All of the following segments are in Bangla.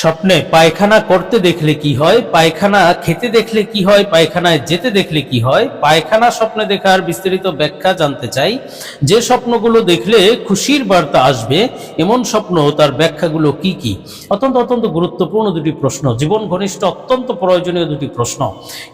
স্বপ্নে পায়খানা করতে দেখলে কি হয়? পায়খানা খেতে দেখলে কি হয়? পায়খানায় যেতে দেখলে কি হয়? পায়খানা স্বপ্নে দেখার বিস্তারিত ব্যাখ্যা জানতে চাই। যে স্বপ্নগুলো দেখলে খুশির বার্তা আসবে, এমন স্বপ্ন, তার ব্যাখ্যাগুলো কি কি? অত্যন্ত অত্যন্ত গুরুত্বপূর্ণ দুটি প্রশ্ন। জীবন ঘনিষ্ঠ, অত্যন্ত প্রয়োজনীয় দুটি প্রশ্ন।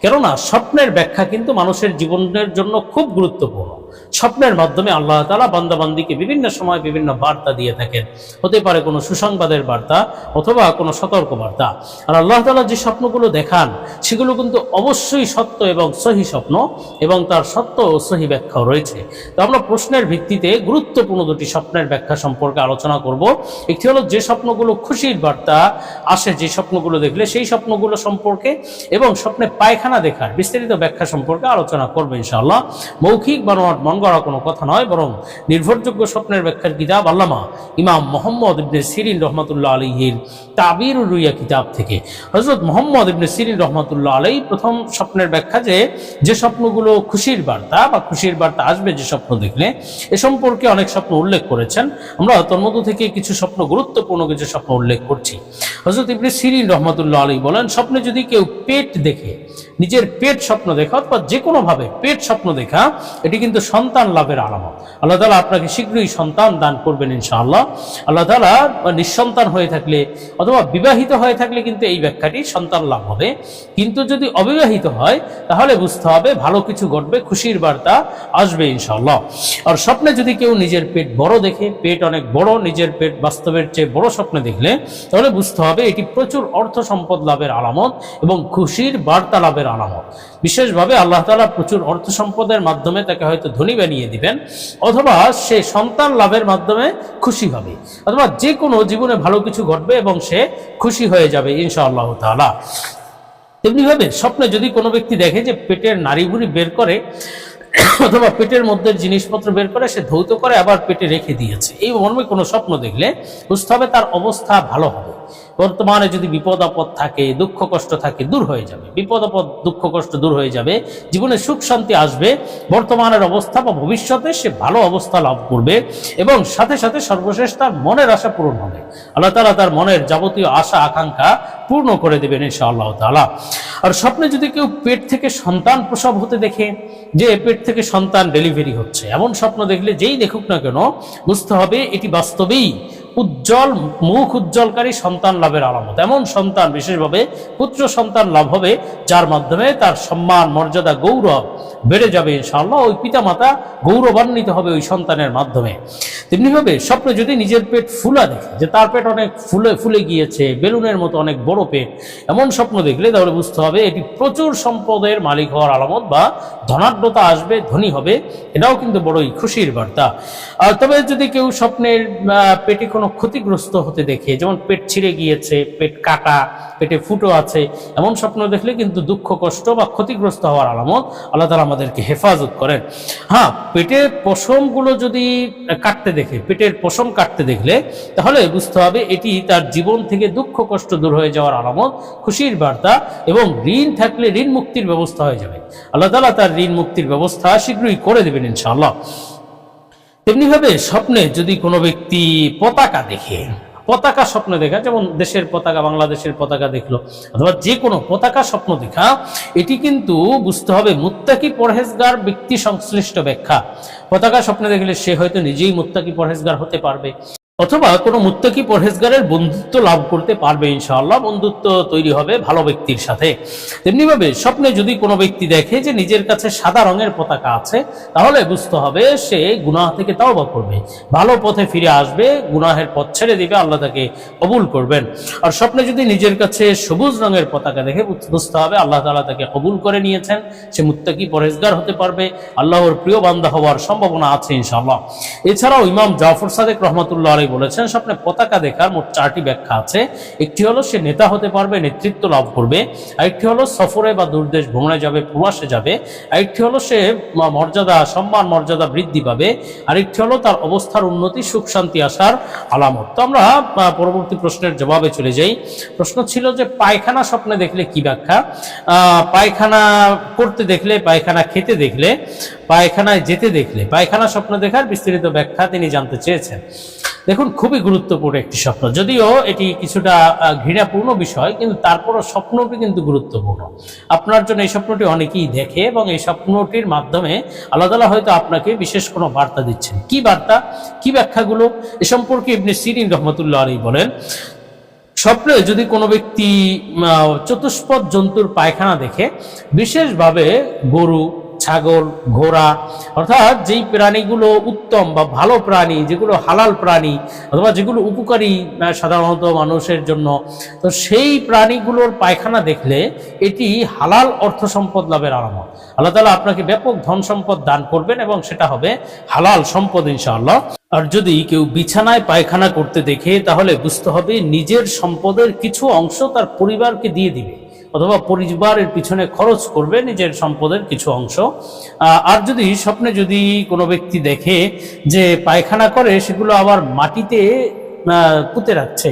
কেননা, স্বপ্নের ব্যাখ্যা কিন্তু মানুষের জীবনের জন্য খুব গুরুত্বপূর্ণ। স্বপ্নের মাধ্যমে আল্লাহ তালা বান্দাবান্দিকে বিভিন্ন সময় বিভিন্ন বার্তা দিয়ে থাকেন। হতে পারে কোনো সুসংবাদের বার্তা অথবা কোনো সতর্ক বার্তা আর আল্লাহ তালা যে স্বপ্নগুলো দেখান, সেগুলো কিন্তু অবশ্যই সত্য এবং সহি স্বপ্ন এবং তার সত্য ও সহি ব্যাখ্যাও রয়েছে। তো আমরা প্রশ্নের ভিত্তিতে গুরুত্বপূর্ণ দুটি স্বপ্নের ব্যাখ্যা সম্পর্কে আলোচনা করব। একটি হলো যে স্বপ্নগুলো খুশির বার্তা আসে, যে স্বপ্নগুলো দেখলে সেই স্বপ্নগুলো সম্পর্কে এবং স্বপ্নে পায়খানা দেখার বিস্তারিত ব্যাখ্যা সম্পর্কে আলোচনা করব ইনশাআল্লাহ। মৌখিক বানোয়াট মন গড়া কোনো কথা নয়, বরং নির্ভরযোগ্য স্বপ্নের ব্যাখ্যার কিতাব আল্লামা ইমাম মোহাম্মদ ইবনে সিরিন রহমতুল্লাহ আলহির তাবির রুইয়া কিতাব থেকে। হজরত মোহাম্মদ ইবনে সিরিন রহমতুল্লাহ আলাই প্রথম স্বপ্নের ব্যাখ্যা যে যে স্বপ্নগুলো খুশির বার্তা বা খুশির বার্তা আসবে যে স্বপ্ন দেখলে, এ সম্পর্কে অনেক স্বপ্ন উল্লেখ করেছেন। আমরা তন্মধ্য থেকে কিছু স্বপ্ন, গুরুত্বপূর্ণ কিছু স্বপ্ন উল্লেখ করছি। হজরত ইবনে সিরিন রহমতুল্লাহ আলী বলেন, স্বপ্নে যদি কেউ পেট দেখে, নিজের পেট স্বপ্ন দেখা, অথবা যে কোনোভাবে পেট স্বপ্ন দেখা, এটি কিন্তু সন্তান লাভের আলামত। আল্লাহ তালা আপনাকে শীঘ্রই সন্তান দান করবেন ইনশাআল্লাহ। আল্লাহ তালা নিঃসন্তান হয়ে থাকলে অথবা বিবাহিত হয়ে থাকলে কিন্তু এই ব্যাখ্যাটি সন্তান লাভ হবে। কিন্তু যদি অবিবাহিত হয়, তাহলে বুঝতে হবে ভালো কিছু ঘটবে, খুশির বার্তা আসবে ইনশাআল্লাহ। আর স্বপ্নে যদি কেউ নিজের পেট বড় দেখে, পেট অনেক বড়, নিজের পেট বাস্তবের চেয়ে বড় স্বপ্নে দেখলে, তাহলে বুঝতে হবে এটি প্রচুর অর্থ সম্পদ লাভের আলামত এবং খুশির বার্তা লাভের আলামত। বিশেষভাবে আল্লাহ তালা প্রচুর অর্থ সম্পদের মাধ্যমে তাকে হয়তো ধনী বানিয়ে দিবেন, অথবা সে সন্তান লাভের মাধ্যমে খুশি হবে, অথবা যে কোনো জীবনে ভালো কিছু ঘটবে এবং সে খুশি হয়ে যাবে ইনশা আল্লাহ তালা তেমনিভাবে স্বপ্নে যদি কোনো ব্যক্তি দেখে যে পেটের নাড়িভুড়ি বের করে, অথবা পেটের মধ্যে জিনিসপত্র বের করে, সে ধৌত করে আবার পেটে রেখে দিয়েছে, এই মর্মে কোনো স্বপ্ন দেখলে বুঝতে তার অবস্থা ভালো হবে। বর্তমানে যদি বিপদ, আপদ থাকে, দুঃখ, কষ্ট থাকে, দূর হয়ে যাবে। বিপদ, আপদ, দুঃখ, কষ্ট দূর হয়ে যাবে। জীবনে সুখ, শান্তি আসবে। বর্তমানের অবস্থা বা ভবিষ্যতে সে ভালো অবস্থা লাভ করবে এবং সাথে সাথে সর্বশেষ তার মনের আশা পূরণ হবে। আল্লাহ তালা তার মনের যাবতীয় আশা, আকাঙ্ক্ষা পূর্ণ করে দেবেন ইনশা আল্লাহ তালা আর স্বপ্নে যদি কেউ পেট থেকে সন্তান প্রসব হতে দেখে, যে পেট থেকে সন্তান ডেলিভারি হচ্ছে, এমন স্বপ্ন দেখলে যেই দেখুক না কেন, বুঝতে হবে এটি বাস্তবেই। উজ্জ্বল, মুখ উজ্জ্বলকারী সন্তান লাভের আলামত। এমন সন্তান, বিশেষভাবে পুত্র সন্তান লাভ হবে, যার মাধ্যমে তার সম্মান, মর্যাদা, গৌরব বেড়ে যাবে, ইনশাআল্লাহ। ওই পিতামাতা গৌরবান্বিত হবে ওই সন্তানের মাধ্যমে। তেমনিভাবে স্বপ্নে যদি নিজের পেট ফুলা দেখে, যে তার পেট অনেক ফুলে ফুলে গিয়েছে, বেলুনের মতো অনেক বড় পেট, এমন স্বপ্ন দেখলে তাহলে বুঝতে হবে এটি প্রচুর সম্পদের মালিক হওয়ার আলামত বা ধনাঢ্যতা আসবে, ধনী হবে, এটাও কিন্তু বড়ই খুশির বার্তা। তবে যদি কেউ স্বপ্নের পেটে ক্ষতিগ্রস্ত হতে দেখে, যেমন পেট ছিঁড়ে গিয়েছে, পেট কাটা, পেটে ফুটো আছে, এমন স্বপ্ন দেখলে কিন্তু দুঃখ, কষ্ট বা ক্ষতিগ্রস্ত হওয়ার আলামত আল্লাহ তালা আমাদেরকে হেফাজত করেন। হ্যাঁ পেটের পশমগুলো যদি কাটতে দেখে, পেটের পশম কাটতে দেখলে, তাহলে বুঝতে হবে এটি তার জীবন থেকে দুঃখ, কষ্ট দূর হয়ে যাওয়ার আলামত, খুশির বার্তা এবং ঋণ থাকলে ঋণ মুক্তির ব্যবস্থা হয়ে যাবে। আল্লাহ তালা তার ঋণ মুক্তির ব্যবস্থা শীঘ্রই করে দেবেন ইনশাআল্লাহ। তেমনিভাবে স্বপ্নে যদি কোনো ব্যক্তি পতাকা দেখে, পতাকা স্বপ্ন দেখা, যেমন দেশের পতাকা, বাংলাদেশের পতাকা দেখল, অথবা যে কোনো পতাকা স্বপ্ন দেখা, এটি কিন্তু বুঝতে হবে মুত্তাকি পরহেজগার ব্যক্তি সংশ্লিষ্ট ব্যাখ্যা। পতাকা স্বপ্নে দেখলে সে হয়তো নিজেই মুত্তাকি পরহেজগার হতে পারবে। অথবা কোনো মুত্তাকি পরহেজগারের বন্ধুত্ব লাভ করতে পারবে ইনশাআল্লাহ, বন্ধুত্ব তৈরি হবে ভালো ব্যক্তির সাথে। তেমনিভাবে স্বপ্নে যদি কোনো ব্যক্তি দেখে যে নিজের কাছে সাদা রঙের পতাকা আছে, তাহলে বুঝতে হবে সে গুনাহ থেকে তাওবা করবে। ভালো পথে ফিরে আসবে, গুনাহের পথ ছেড়ে দিবে, আল্লাহ তাকে কবুল করবেন। আর স্বপ্নে যদি নিজের কাছে সবুজ রঙের পতাকা দেখে বুঝতে হবে আল্লাহ তাআলা তাকে কবুল করে নিয়েছেন, সে মুত্তাকি পরহেজগার হতে পারবে, আল্লাহর প্রিয় বান্দা হওয়ার সম্ভাবনা আছে ইনশাআল্লাহ। এছাড়াও ইমাম জাফর সাদেক রহমতুল্লাহ বলেছেন, স্বপ্নে পতাকা দেখার মোট চারটি ব্যাখ্যা আছে। একটি হলো, সে নেতা হতে পারবে, নেতৃত্ব লাভ করবে। আরেকটি হলো, সফরে বা দূরদেশ ভ্রমণে যাবে, প্রবাসে যাবে। আরেকটি হলো, সে মর্যাদা, সম্মান, মর্যাদা বৃদ্ধি পাবে। আরেকটি হলো, তার অবস্থার উন্নতি, সুখ, শান্তি আসার আলামত। তো আমরা পরবর্তী প্রশ্নের জবাবে চলে যাই। প্রশ্ন ছিল যে, পায়খানা স্বপ্নে দেখলে কি ব্যাখ্যা? পায়খানা করতে দেখলে, পায়খানা খেতে দেখলে, পায়খানায় যেতে দেখলে, পায়খানা স্বপ্ন দেখার বিস্তারিত ব্যাখ্যা তিনি জানতে চেয়েছেন। দেখুন, খুবই গুরুত্বপূর্ণ একটি স্বপ্ন। যদিও এটি কিছুটা ঘৃণাপূর্ণ বিষয়, কিন্তু তারপরও স্বপ্নটি কিন্তু গুরুত্বপূর্ণ। আপনার জন্য এই স্বপ্নটি অনেকেই দেখে এবং এই স্বপ্নটির মাধ্যমে আল্লাহ তাআলা হয়তো আপনাকে বিশেষ কোনো বার্তা দিচ্ছেন। কি বার্তা? কি ব্যাখ্যাগুলো? এ সম্পর্কে ইবনে সিরিন রহমতুল্লাহ আলী বলেন, স্বপ্নে যদি কোনো ব্যক্তি চতুষ্পদ জন্তুর পায়খানা দেখে, বিশেষভাবে গরু ছাগল, ঘোড়া, অর্থাৎ যেই প্রাণীগুলো উত্তম বা ভালো প্রাণী, যেগুলো হালাল প্রাণী অথবা যেগুলো উপকারী সাধারণত মানুষের জন্য, তো সেই প্রাণীগুলোর পায়খানা দেখলে এটি হালাল অর্থ সম্পদ লাভের আলামত। আল্লাহ তালা আপনাকে ব্যাপক ধন সম্পদ দান করবেন এবং সেটা হবে হালাল সম্পদ ইনশাআল্লাহ। আর যদি কেউ বিছানায় পায়খানা করতে দেখে, তাহলে বুঝতে হবে নিজের সম্পদের কিছু অংশ তার পরিবারকে দিয়ে দিবে। অথবা পরিবারের পিছনে খরচ করবে নিজের সম্পদের কিছু অংশ। আর যদি স্বপ্নে যদি কোনো ব্যক্তি দেখে যে পায়খানা করে, সেগুলো আবার মাটিতে পুঁতে রাখছে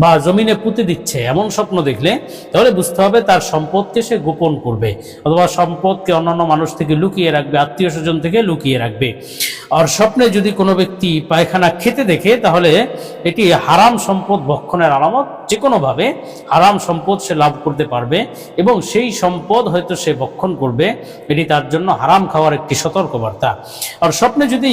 বা জমিনে পুঁতে দিচ্ছে, এমন স্বপ্ন দেখলে তাহলে বুঝতে হবে তার সম্পদকে সে গোপন করবে অথবা সম্পদকে অন্যান্য মানুষ থেকে লুকিয়ে রাখবে আত্মীয় স্বজন থেকে লুকিয়ে রাখবে। আর স্বপ্নে যদি কোনো ব্যক্তি পায়খানা খেতে দেখে, তাহলে এটি হারাম সম্পদ ভক্ষণের আলামত। যে কোনোভাবে হারাম সম্পদ সে লাভ করতে পারবে এবং সেই সম্পদ হয়তো সে ভক্ষণ করবে। এটি তার জন্য হারাম খাওয়ার একটি সতর্কবার্তা। আর স্বপ্নে যদি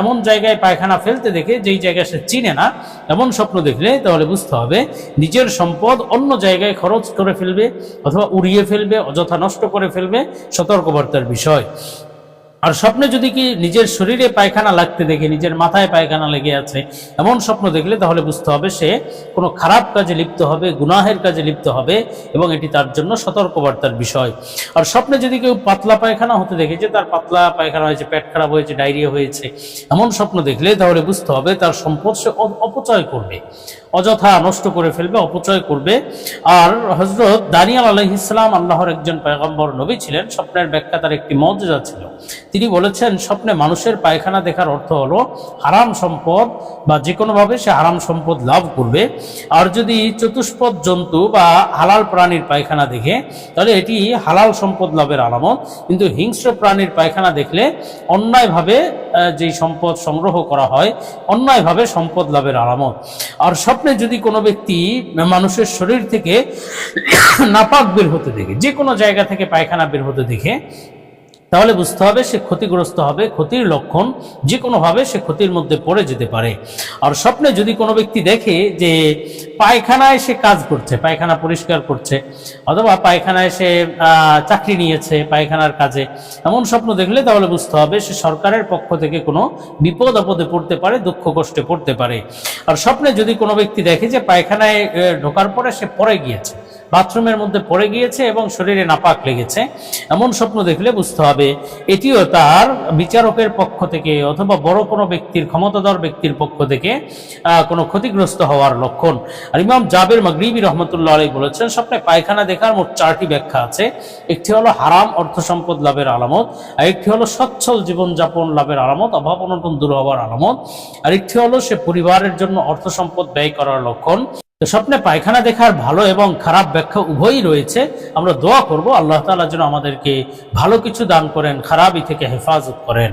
এমন জায়গায় পায়খানা ফেলতে দেখে, যেই জায়গায় সে চিনে না, এমন স্বপ্ন দেখলে তাহলে বুঝতে হবে নিজের সম্পদ অন্য জায়গায় খরচ করে ফেলবে অথবা উড়িয়ে ফেলবে, অযথা নষ্ট করে ফেলবে। সতর্কবার্তার বিষয়। আর স্বপ্নে যদি কি নিজের শরীরে পায়খানা লাগতে দেখে, নিজের মাথায় পায়খানা লেগে আছে, এমন স্বপ্ন দেখলে তাহলে বুঝতে হবে সে কোনো খারাপ কাজে লিপ্ত হবে, গুনাহের কাজে লিপ্ত হবে এবং এটি তার জন্য সতর্কবার্তার বিষয়। আর স্বপ্নে যদি কেউ পাতলা পায়খানা হতে দেখে যে তার পাতলা পায়খানা হয়েছে, পেট খারাপ হয়েছে, ডায়রিয়া হয়েছে, এমন স্বপ্ন দেখলে তাহলে বুঝতে হবে তার সম্পদ সে অপচয় করবে। অযথা নষ্ট করে ফেলবে, অপচয় করবে। আর হজরত দানিয়াল আলহ ইসলাম আল্লাহর একজন পয়গম্বর নবী ছিলেন, স্বপ্নের ব্যাখ্যা তার একটি মর্যাদা ছিল। তিনি বলেছেন, স্বপ্নে মানুষের পায়খানা দেখার অর্থ হলো হারাম সম্পদ বা যে কোনোভাবে সে হারাম সম্পদ লাভ করবে। আর যদি চতুষ্পদ জন্তু বা হালাল প্রাণীর পায়খানা দেখে, তাহলে এটি হালাল সম্পদ লাভের আলামত। কিন্তু হিংস্র প্রাণীর পায়খানা দেখলে অন্যায়ভাবে যেই সম্পদ সংগ্রহ করা হয়, অন্যায়ভাবে সম্পদ লাভের আলামত। আর স্বপ্নে যদি কোনো ব্যক্তি মানুষের শরীর থেকে নাপাক বের হতে দেখে, যে কোনো জায়গা থেকে পায়খানা বের হতে দেখে তাহলে বুঝতে হবে সে ক্ষতিগ্রস্ত হবে, ক্ষতির লক্ষণ যে কোনোভাবে সে ক্ষতির মধ্যে পড়ে যেতে পারে। আর স্বপ্নে যদি কোনো ব্যক্তি দেখে যে পায়খানায় সে কাজ করছে, পায়খানা পরিষ্কার করছে, অথবা পায়খানায় সে চাকরি নিয়েছে পায়খানার কাজে, এমন স্বপ্ন দেখলে তাহলে বুঝতে হবে সে সরকারের পক্ষ থেকে কোনো বিপদ আপদে পড়তে পারে, দুঃখ কষ্টে পড়তে পারে। আর স্বপ্নে যদি কোনো ব্যক্তি দেখে যে পায়খানায় ঢোকার পরে সে পরে গিয়েছে বাথরুমের মধ্যে পড়ে গিয়েছে এবং শরীরে নাপাক লেগেছে। এমন স্বপ্ন দেখলে বুঝতে হবে, এটিও তার বিচারকের পক্ষ থেকে অথবা বড় কোনো ব্যক্তির, ক্ষমতাধর ব্যক্তির পক্ষ থেকে কোনো ক্ষতিগ্রস্ত হওয়ার লক্ষণ। আর ইমাম জাবের মাগরিবি রহমতুল্লাহ আলাই বলেছেন, স্বপ্নে পায়খানা দেখার মোট চারটি ব্যাখ্যা আছে। একটি হলো হারাম অর্থ সম্পদ লাভের আলামত, আর একটি হলো সচ্ছল জীবনযাপন লাভের আলামত, অভাব অনটন দূর হওয়ার আলামত। আর একটি হলো সে পরিবারের জন্য অর্থ সম্পদ ব্যয় করার লক্ষণ। তো স্বপ্নে পায়খানা দেখার ভালো এবং খারাপ ব্যাখ্যা উভয়ই রয়েছে। আমরা দোয়া করব, আল্লাহ তালা যেন আমাদেরকে ভালো কিছু দান করেন, খারাপই থেকে হেফাজত করেন।